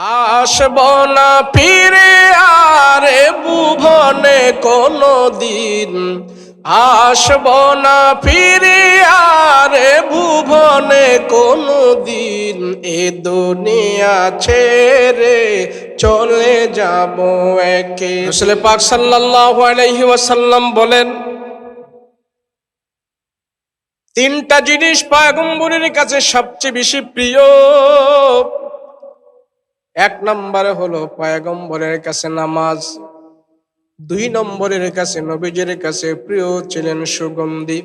আসব না ফিরে, আরে ভুবনে কোনো দিন আসব না ফিরে, আরে ভুবনে কোনো দিন এ দুনিয়া ছেড়ে চলে যাব একে। রসুল পাক সাল্লাল্লাহু আলাইহি ওয়াসাল্লাম বলেন, তিনটা জিনিস পায়গম্বরের কাছে সবচেয়ে বেশি প্রিয়। এক নম্বরে হলো পয়গম্বরের কাছে নামাজ, দুই নম্বরের কাছে নবীজির কাছে প্রিয় ছিলেন সুগন্ধি,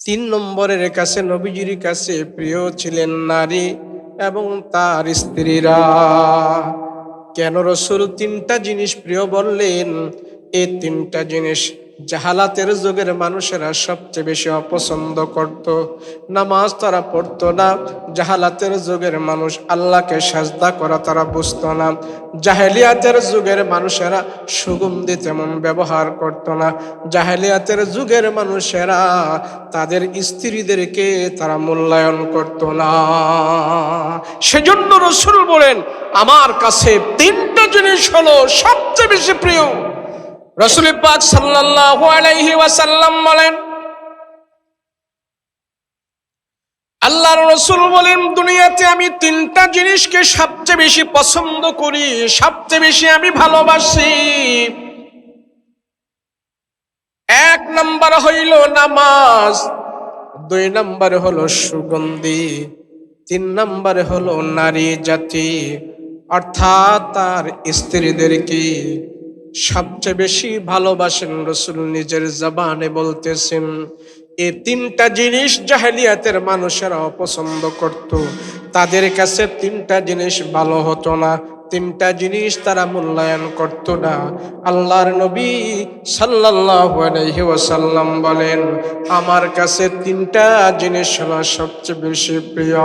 তিন নম্বরের কাছে নবীজির কাছে প্রিয় ছিলেন নারী এবং তার স্ত্রীরা। কেন রসুল তিনটা জিনিস প্রিয় বললেন? এই তিনটা জিনিস জাহালাতের যুগের মানুষেরা সবচেয়ে বেশি অপছন্দ করত। নামাজ তারা পড়তো না। জাহালাতের যুগের মানুষ আল্লাহকে সাজদা করা তারা বুঝতো না। জাহেলিয়াতের যুগের মানুষেরা সুগন্ধি তেমন ব্যবহার করত না। জাহেলিয়াতের যুগের মানুষেরা তাদের স্ত্রীদেরকে তারা মূল্যায়ন করত না। সেজন্য রসুল বলেন, আমার কাছে তিনটা জিনিস হলো সবচেয়ে বেশি প্রিয়। রসুল পাক সাল্লাল্লাহু বলেন, আল্লাহর রসুল বলেন, দুনিয়াতে আমি তিনটা জিনিসকে সবচেয়ে বেশি পছন্দ করি, সবচেয়ে বেশি আমি ভালোবাসি। এক নম্বর হইল নামাজ, দুই নম্বর হলো সুগন্ধি, তিন নম্বর হলো নারী জাতি, অর্থাৎ তার স্ত্রীদেরকে সবচেয়ে বেশি ভালোবাসেন রসুল নিজের জবানে বলতেছেন, এ তিনটা জিনিস জাহেলিয়াতের মানুষেরা অপছন্দ করত। তাদের কাছে তিনটা জিনিস ভালো হতো না। তিনটা জিনিস তারা মূল্যায়ন করত না। আল্লাহর নবী সাল্লাল্লাহু আলাইহি বলেন, আমার কাছে তিনটা জিনিস হলো সবচেয়ে বেশি প্রিয়।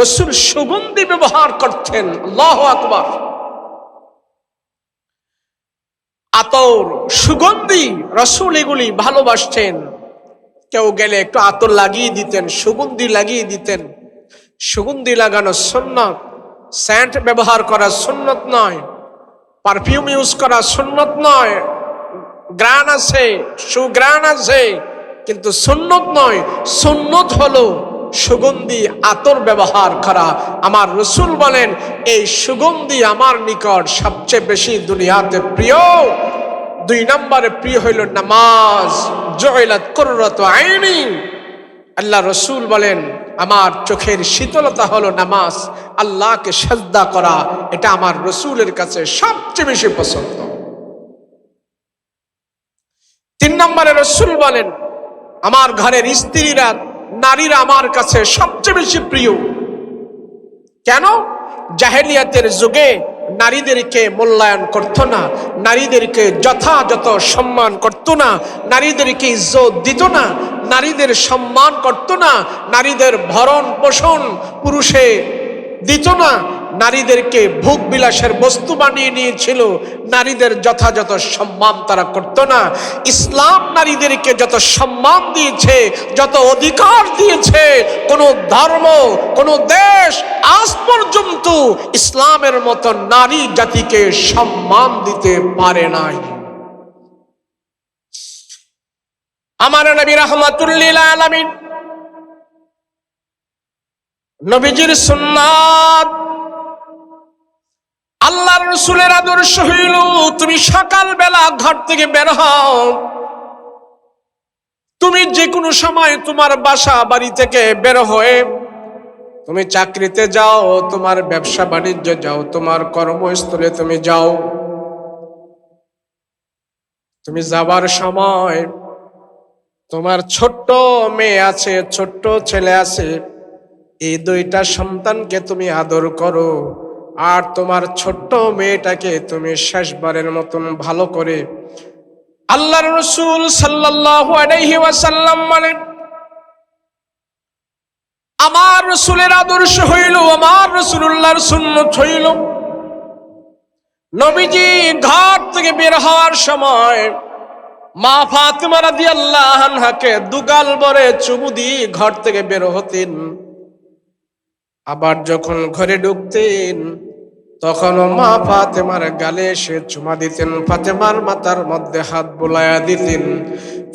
রসুল সুগন্ধি ব্যবহার করতেন, আল্লাহ আকবার। আতর সুগন্ধি রসুল এগুলি ভালোবাসতেন। কেউ গেলে একটু আতর লাগিয়ে দিতেন, সুগন্ধি লাগিয়ে দিতেন। সুগন্ধি লাগানো সুন্নত, স্যান্ট ব্যবহার করা সুন্নত নয়, পারফিউম ইউজ করা সুন্নত নয়, গ্রান আছে, সুগ্রান আছে, কিন্তু সুন্নত নয়। সুন্নত হলো সুগন্ধি, আতর ব্যবহার করা। আমার রসুল বলেন, এই সুগন্ধি আমার নিকট সবচেয়ে বেশি দুনিয়াতে প্রিয়। দুই নম্বরে প্রিয় হইল নামাজ। জয়লাত কররত আইনি। আল্লাহ রসুল বলেন, আমার চোখের শীতলতা হলো নামাজ। আল্লাহকে শ্রদ্ধা করা, এটা আমার রসুলের কাছে সবচেয়ে বেশি পছন্দ। তিন নম্বরে রসুল বলেন, আমার ঘরের স্ত্রীরা, নারীরা আমার কাছে সবচেয়ে বেশি প্রিয়। কেন? জাহেলিয়াতের যুগে নারীদেরকে মূল্যায়ন করত না, নারীদেরকে যথাযথ সম্মান করত না, নারীদেরকে ইজ্জত দিত না, নারীদের সম্মান করত না, নারীদের ভরণ পোষণ পুরুষে দিত না নারীদেরকে ভোগ বিলাসের বস্তু বানিয়ে নিয়েছিল। নারীদের যথাযথ সম্মান তারা করত না। ইসলাম নারীদেরকে যত সম্মান দিয়েছে, যত অধিকার দিয়েছে, কোন ধর্ম, কোন দেশ আজ পর্যন্ত ইসলামের মতো নারী জাতিকে সম্মান দিতে পারে নাই। আমার নবী রহমাতুল্লিল নবীজির সুন্নাত আল্লাহর রসুলের আদর্শ হইল, তুমি সকালবেলা ঘর থেকে বের হও। তুমি যে কোনো সময় তোমার বাসা বাড়ি থেকে বের হয়ে তুমি চাকরিতে যাও, তোমার ব্যবসা বাণিজ্য যাও, তোমার কর্মস্থলে তুমি যাও। তুমি যাবার সময় তোমার ছোট্ট মেয়ে আছে, ছোট্ট ছেলে আছে, এই দুইটা সন্তানকে তুমি আদর করো। আর তোমার ছোট্ট মেয়েটাকে তুমি শেষবারের মতন ভালো করে আল্লাহর রসুল আলাইহি ওয়াসাল্লাম বলেন আমার রসুলের আদর্শ হইল, আমার রসুল্লাহর সুন্নত হইল। নবীজি ঘর থেকে বের হওয়ার সময় মা ফাতিমা রাদিয়াল্লাহু আনহাকে দুগাল বরে চুমু দিয়ে ঘর থেকে বের হতেন। আবার যখন ঘরে ঢুকতেন তখনও মা ফাতেমার গালে সে চুমা দিতেন। ফাতেমার মাথার মধ্যে হাত বোলায়া দিতেন।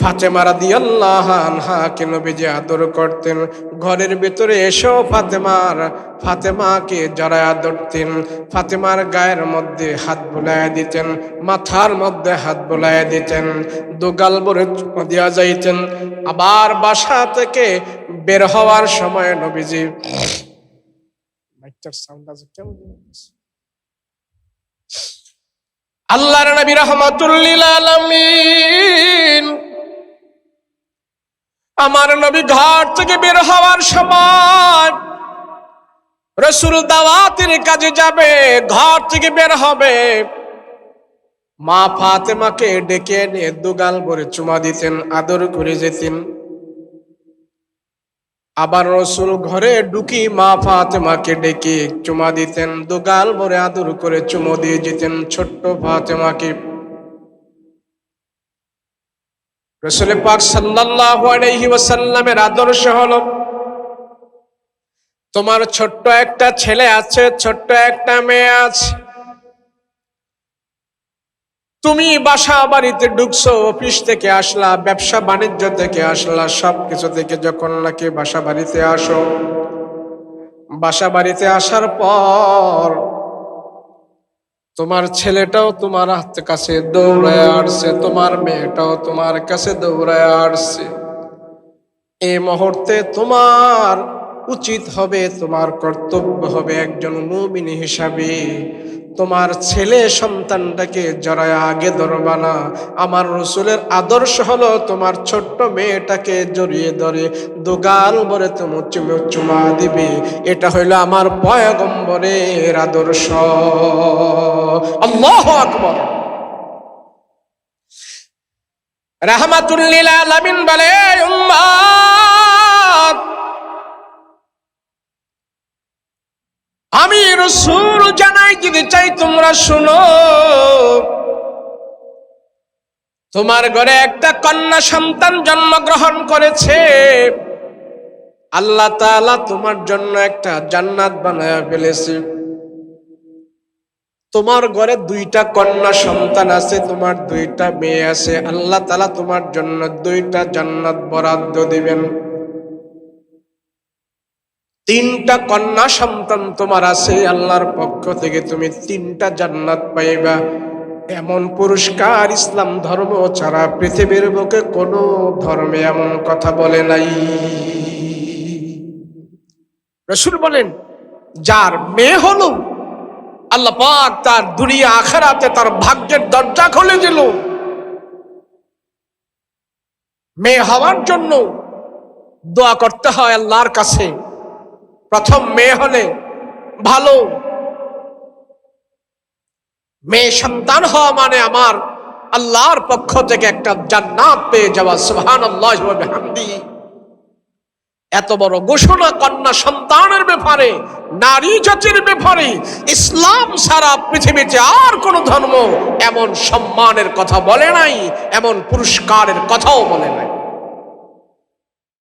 ফাতেমা রাদিয়াল্লাহু আনহাকে নবীজি আদর করতেন। ঘরের ভেতরে এসেও ফাতেমার, ফাতেমাকে জড়ায়া ধরতেন। ফাতেমার গায়ের মধ্যে হাত বোলায়া দিতেন, মাথার মধ্যে হাত বোলায়া দিতেন, দোগাল ভরে চুমা দিয়া যাইতেন। আবার বাসা থেকে বের হওয়ার সময় নবীজি মাইকটার সাউন্ড আছে, কেমন আল্লাহর নবী রহমাতুল্লিল আলামিন। আমার নবী ঘর থেকে বের হওয়ার সময় রসুল দাওয়াতের কাজে যাবে, ঘর থেকে বের হবে। মা ফাতেমাকে ডেকে এনে দুগাল ভরে চুমা দিতেন, আদর করে যেতেন। আবার রসুল ঘরে ঢুকি মা ফাতেমাকে ডেকে চুমা দিতেন, দুগাল ভরে আদর করে চুমো দিয়ে যেতেন ছোট্ট ফাতেমাকে। রসুল পাক সাল্লাল্লাহু আদর্শ হলো, তোমার ছোট্ট একটা ছেলে আছে, ছোট্ট একটা মেয়ে আছে তুমি বাসা বাড়িতে ঢুকছো অফিস থেকে আসলা, ব্যবসা বাণিজ্য থেকে আসলা সব কিছু থেকে যখন নাকি বাসা বাড়িতে আসো। বাসা বাড়িতে আসার পর তোমার ছেলেটাও তোমার হাত কাছে দৌড়ায় আসছে, তোমার মেয়েটাও তোমার কাছে দৌড়ায় আসছে। এই মুহূর্তে তোমার উচিত হবে, তোমার কর্তব্য হবে একজন মুমিন হিসাবে। তোমার ছেলে সন্তানটাকে জড়ায় আগে ধরবা না। আমার রসুলের আদর্শ হলো তোমার ছোট্ট মেয়েটাকে জড়িয়ে ধরে, দুগাল বলে তুমি চুমে চুমা দিবে। এটা হইল আমার পয়গম্বরের আদর্শ। আল্লাহ আকবর। রাহমাতুল্লিল বলে উম্মাত আমি রসুল জানাই দিতে চাই তোমরা শুনো। তোমার ঘরে একটা কন্যা সন্তান জন্মগ্রহণ করেছে। আল্লাহ তাআলা তোমার জন্য একটা জান্নাত বানায় ফেলেছে। তোমার ঘরে দুইটা কন্যা সন্তান আছে, তোমার দুইটা মেয়ে আছে। আল্লাহ তাআলা তোমার জন্য দুইটা জান্নাত বরাদ্দ দিবেন। তিনটা কন্যা সন্তান তোমার আছে, আল্লাহর পক্ষ থেকে তুমি তিনটা জান্নাত পাইবা। এমন পুরস্কার, ইসলাম ধর্ম ছাড়া পৃথিবীর বুকে কোনো ধর্মে এমন কথা বলে নাই। রসুল বলেন, যার মেয়ে হলো, আল্লাহ পাক তার দুনিয়া আখেরাতে তার ভাগ্যের দরজা খুলে দিল। মেয়ে হওয়ার জন্য দোয়া করতে হয় আল্লাহর কাছে। প্রথম মেয়ে হলে ভালো। মেয়ে সন্তান হওয়া মানে আমার আল্লাহর পক্ষ থেকে একটা জান্নাত পেয়ে যাওয়া সুহান আল্লাহ এত বড় ঘোষণা কন্যা সন্তানের ব্যাপারে, নারী জাতির ব্যাপারে, ইসলাম সারা পৃথিবীতে আর কোন ধর্ম এমন সম্মানের কথা বলে নাই, এমন পুরস্কারের কথাও বলে নাই।